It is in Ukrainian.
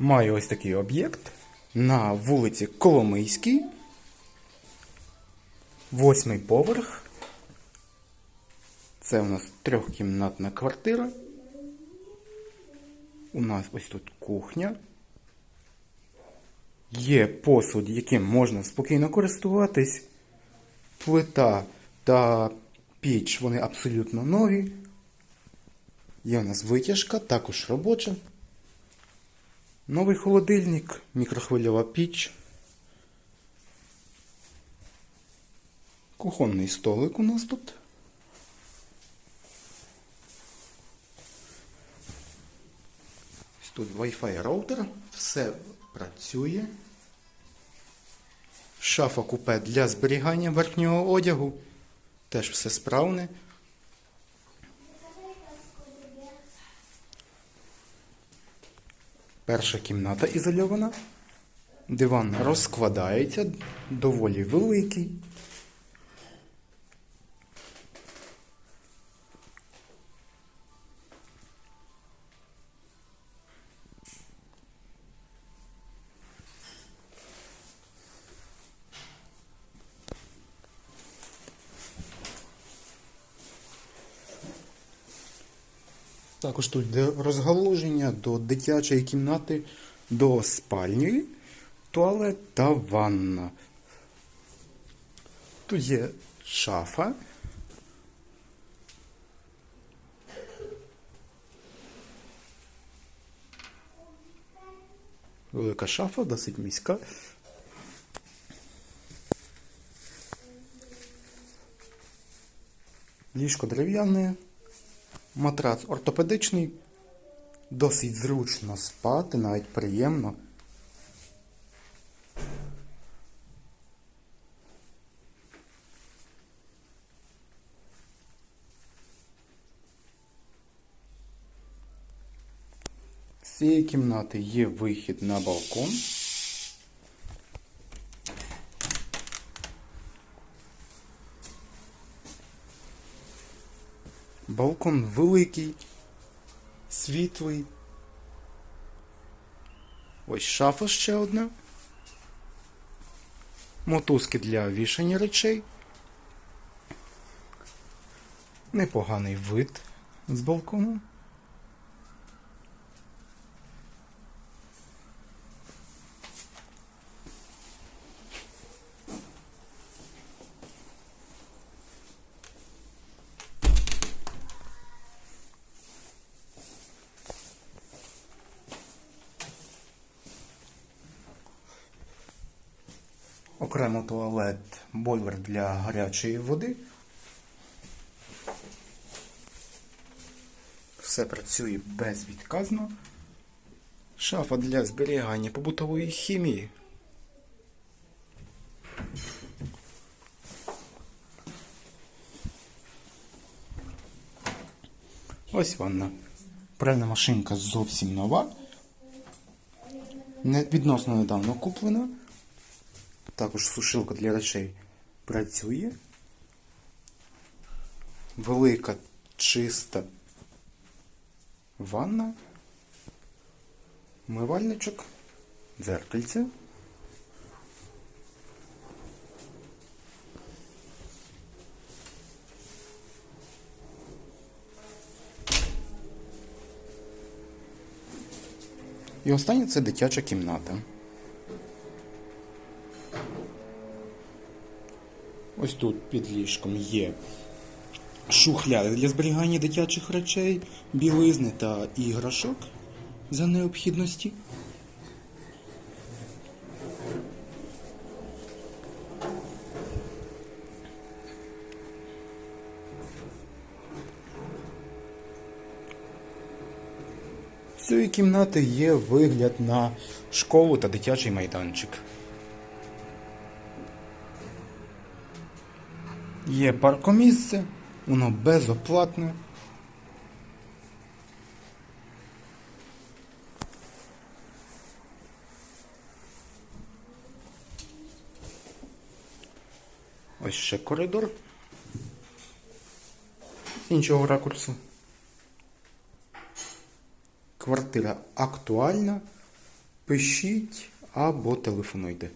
Маю ось такий об'єкт на вулиці Коломийській. Восьмий поверх. Це у нас трьохкімнатна квартира. У нас ось тут кухня. Є посуд, яким можна спокійно користуватись. Плита та піч вони абсолютно нові. Є у нас витяжка, також робоча. Новий холодильник, мікрохвильова піч. Кухонний столик у нас тут. Тут Wi-Fi роутер, все працює. Шафа купе для зберігання верхнього одягу. Теж все справне. Перша кімната ізольована. Диван розкладається, доволі великий. Також тут розгалуження до дитячої кімнати, до спальні, туалет та ванна. Тут є шафа. Велика шафа, досить міська. Ліжко дерев'яне. Матрац ортопедичний, досить зручно спати, навіть приємно. З цієї кімнати є вихід на балкон. Балкон великий, світлий. Ось шафа ще одна. Мотузки для вішання речей. Непоганий вид з балкону. Окремо туалет, бойлер для гарячої води. Все працює безвідказно. Шафа для зберігання побутової хімії. Ось ванна. Пральна машинка зовсім нова. Відносно недавно куплена. Також сушилка для речей працює. Велика чиста ванна, мивальничок, дзеркальце. І останнє це дитяча кімната. Ось тут під ліжком є шухляди для зберігання дитячих речей, білизни та іграшок за необхідності. З цієї кімнати є вигляд на школу та дитячий майданчик. Є паркомісце, воно безоплатне. Ось ще коридор. З іншого ракурсу. Квартира актуальна, пишіть або телефонуйте.